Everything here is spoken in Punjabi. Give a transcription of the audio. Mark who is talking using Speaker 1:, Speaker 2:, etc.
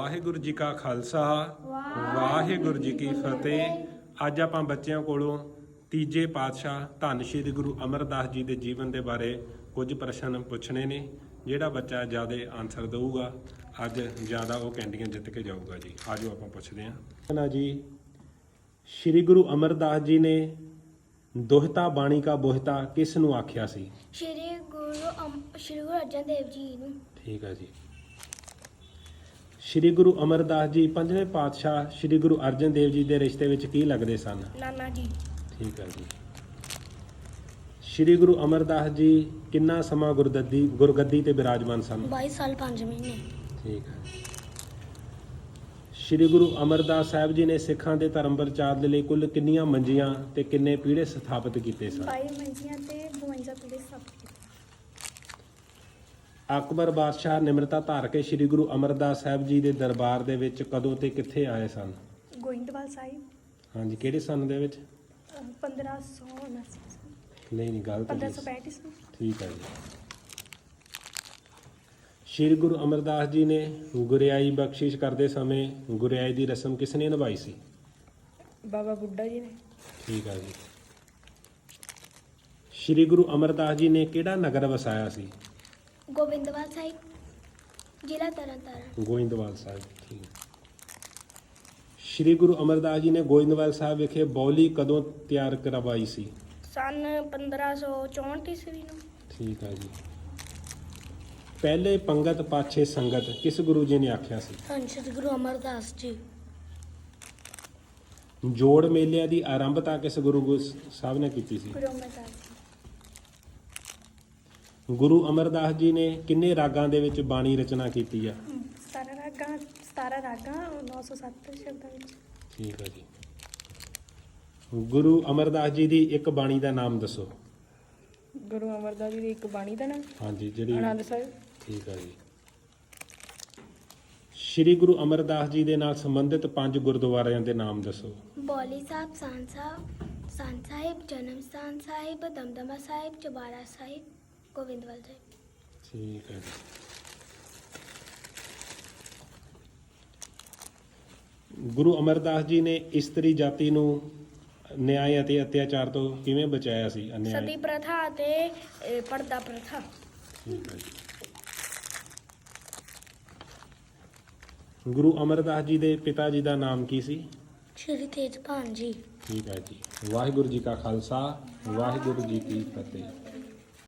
Speaker 1: ਵਾਹਿਗੁਰੂ ਜੀ ਕਾ ਖਾਲਸਾ ਵਾਹਿਗੁਰੂ ਜੀ ਕੀ ਫਤਿਹ। ਅੱਜ ਆਪਾਂ ਬੱਚਿਆਂ ਕੋਲੋਂ ਤੀਜੇ ਪਾਤਸ਼ਾਹ ਧੰਨ ਸ਼੍ਰੀ ਗੁਰੂ ਅਮਰਦਾਸ ਜੀ ਦੇ ਜੀਵਨ ਦੇ ਬਾਰੇ ਕੁਝ ਪ੍ਰਸ਼ਨ ਪੁੱਛਣੇ ਨੇ ਜਿਹੜਾ ਬੱਚਾ ਜ਼ਿਆਦਾ ਆਨਸਰ ਦੇਊਗਾ। ਅੱਜ ਜ਼ਿਆਦਾ ਉਹ ਕੈਂਡੀਆਂ ਜਿੱਤ ਕੇ ਜਾਊਗਾ ਜੀ। ਆਜੋ ਆਪਾਂ ਪੁੱਛਦੇ ਹਾਂ। ਨਾ ਜੀ ਸ਼੍ਰੀ ਗੁਰੂ ਅਮਰਦਾਸ ਜੀ ਨੇ ਦੋਹਤਾ ਬਾਣੀ ਕਾ ਬੋਹਤਾ ਕਿਸ ਨੂੰ ਆਖਿਆ ਸੀ?
Speaker 2: ਸ਼੍ਰੀ ਗੁਰੂ ਅਮ- ਸ਼੍ਰੀ ਗੁਰੂ ਅਰਜਨ ਦੇਵ ਜੀ ਨੂੰ।
Speaker 1: ਠੀਕ ਹੈ ਜੀ। ਸ਼੍ਰੀ ਗੁਰੂ ਅਮਰਦਾਸ ਜੀ ਪੰਜਵੇਂ ਪਾਤਸ਼ਾਹ ਸ਼੍ਰੀ ਗੁਰੂ ਅਰਜਨ ਦੇਵ ਜੀ ਦੇ ਰਿਸ਼ਤੇ ਵਿੱਚ ਕੀ ਲੱਗਦੇ ਸਨ?
Speaker 2: ਨਾਨਾ ਜੀ।
Speaker 1: ਠੀਕ ਹੈ ਜੀ। ਸ਼੍ਰੀ ਗੁਰੂ ਅਮਰਦਾਸ ਜੀ ਕਿੰਨਾ ਸਮਾਂ ਗੁਰਦੱਦੀ ਗੁਰਗੱਦੀ ਤੇ ਬਿਰਾਜਮਾਨ ਸਨ?
Speaker 2: 22 ਸਾਲ 5 ਮਹੀਨੇ।
Speaker 1: ਠੀਕ ਹੈ। ਸ਼੍ਰੀ ਗੁਰੂ ਅਮਰਦਾਸ ਸਾਹਿਬ ਜੀ ਨੇ ਸਿੱਖਾਂ ਦੇ ਧਰਮ ਪ੍ਰਚਾਰ ਦੇ ਲਈ ਕੁੱਲ ਕਿੰਨੀਆਂ ਮੰਜੀਆਂ ਤੇ ਕਿੰਨੇ ਪੀੜੇ ਸਥਾਪਿਤ ਕੀਤੇ ਸਨ?
Speaker 2: 22 ਮੰਜੀਆਂ ਤੇ 52 ਪੀੜੇ ਸਭ
Speaker 1: ਅਕਬਰ ਬਾਦਸ਼ਾਹ ਨਿਮਰਤਾ ਧਾਰ ਕੇ ਸ਼੍ਰੀ ਗੁਰੂ ਅਮਰਦਾਸ ਸਾਹਿਬ ਜੀ ਦੇ ਦਰਬਾਰ ਦੇ ਵਿੱਚ ਕਦੋਂ ਤੇ ਕਿੱਥੇ ਆਏ ਸਨ?
Speaker 2: ਗੋਇੰਦਵਾਲ ਸਾਹਿਬ।
Speaker 1: ਹਾਂਜੀ ਕਿਹੜੇ ਸਨ ਦੇ ਵਿੱਚ?
Speaker 2: 1579
Speaker 1: ਨਹੀਂ ਨਹੀਂ ਗਲਤ ਜੀ
Speaker 2: 1565 ਈਸਵੀ
Speaker 1: ਠੀਕ ਹੈ ਜੀ। ਸ਼੍ਰੀ ਗੁਰੂ ਅਮਰਦਾਸ ਜੀ ਨੇ ਗੁਰਿਆਈ ਬਖਸ਼ਿਸ਼ ਕਰਦੇ ਸਮੇਂ ਗੁਰਿਆਈ ਦੀ ਰਸਮ ਕਿਸ ਨੇ ਨਿਭਾਈ ਸੀ?
Speaker 3: ਬਾਬਾ ਬੁੱਢਾ ਜੀ ਨੇ।
Speaker 1: ਠੀਕ ਹੈ ਜੀ। ਸ਼੍ਰੀ ਗੁਰੂ ਅਮਰਦਾਸ ਜੀ ਨੇ ਕਿਹੜਾ ਨਗਰ ਵਸਾਇਆ ਸੀ?
Speaker 2: ਗੋਬਿੰਦਵਾਲ ਸਾਹਿਬ ਜ਼ਿਲ੍ਹਾ ਤਰਨਤਾਰਨ।
Speaker 1: ਗੋਇੰਦਵਾਲ ਸਾਹਿਬ ਠੀਕ। ਸ਼੍ਰੀ ਗੁਰੂ ਅਮਰਦਾਸ ਜੀ ਨੇ ਗੋਇੰਦਵਾਲ ਸਾਹਿਬ ਵਿਖੇ ਬੌਲੀ ਕਦੋਂ ਤਿਆਰ ਕਰਵਾਈ ਸੀ?
Speaker 2: ਸਨ 1564 ਈਸਵੀ ਨੂੰ।
Speaker 1: ਠੀਕ ਹੈ ਜੀ। ਪਹਿਲੇ ਪੰਗਤ ਪਾਛੇ ਸੰਗਤ ਕਿਸ ਗੁਰੂ ਜੀ ਨੇ ਆਖਿਆ ਸੀ?
Speaker 2: ਧੰਨ ਸ਼੍ਰੀ ਗੁਰੂ ਅਮਰਦਾਸ ਜੀ।
Speaker 1: ਜੋੜ ਮੇਲਿਆਂ ਦੀ ਆਰੰਭਤਾ ਕਿਸ ਗੁਰੂ ਗੋ- ਸਾਹਿਬ ਨੇ ਕੀਤੀ ਸੀ?
Speaker 2: ਗੁਰੂ ਅਮਰਦਾਸ ਜੀ।
Speaker 1: ਗੁਰੂ ਅਮਰਦਾਸ ਜੀ ਨੇ ਕਿੰਨੇ ਰਾਗਾਂ ਦੇ ਵਿੱਚ ਬਾਣੀ ਰਚਨਾ ਕੀਤੀ ਆ?
Speaker 2: 17 ਰਾਗਾਂ 17 ਰਾਗਾਂ 907 ਸ਼ਬਦਾਂ ਵਿੱਚ।
Speaker 1: ਠੀਕ ਹੈ ਜੀ। ਗੁਰੂ ਅਮਰਦਾਸ ਜੀ ਦੀ ਇੱਕ ਬਾਣੀ ਦਾ ਨਾਮ ਦੱਸੋ।
Speaker 3: ਗੁਰੂ ਅਮਰਦਾਸ ਜੀ ਦੀ ਇੱਕ ਬਾਣੀ ਦਾ ਨਾਮ?
Speaker 1: ਹਾਂਜੀ ਜਿਹੜੀ
Speaker 3: ਆਨੰਦ ਸਾਹਿਬ।
Speaker 1: ਠੀਕ ਹੈ ਜੀ। ਸ਼੍ਰੀ ਗੁਰੂ ਅਮਰਦਾਸ ਜੀ ਦੇ ਨਾਲ ਸੰਬੰਧਿਤ ਪੰਜ ਗੁਰਦੁਆਰਿਆਂ ਦੇ ਨਾਮ ਦੱਸੋ।
Speaker 2: ਬੌਲੀ ਸਾਹਿਬ ਸਾਨ ਸਾਹਿਬ ਸਾਨ ਸਾਹਿਬ ਜਨਮ ਸਥਾਨ ਸਾਹਿਬ ਦਮਦਮਾ ਸਾਹਿਬ ਚਬਾਰਾ ਸਾਹਿਬ। ਗੋਬਿੰਦਵਾਲ ਸਾਹਿਬ
Speaker 1: ਠੀਕ ਹੈ ਜੀ। ਗੁਰੂ ਅਮਰਦਾਸ ਜੀ ਨੇ ਇਸਤਰੀ ਜਾਤੀ ਨੂੰ ਨਿਆਂ ਅਤੇ ਅਤਿਆਚਾਰ ਤੋਂ ਕਿਵੇਂ ਬਚਾਇਆ ਸੀ?
Speaker 2: ਸਤੀ ਪ੍ਰਥਾ ਅਤੇ ਅ, ਪਰਦਾ ਪ੍ਰਥਾ।
Speaker 1: ਗੁਰੂ ਅਮਰਦਾਸ ਜੀ ਦੇ ਪਿਤਾ ਜੀ ਦਾ ਨਾਮ ਕੀ ਸੀ?
Speaker 2: ਸ਼੍ਰੀ ਤੇਜਭਾਨ ਜੀ।
Speaker 1: ਠੀਕ ਹੈ ਜੀ। ਵਾਹਿਗੁਰੂ ਜੀ ਕਾ ਖਾਲਸਾ ਵਾਹਿਗੁਰੂ ਜੀ ਕੀ ਫਤਿਹ।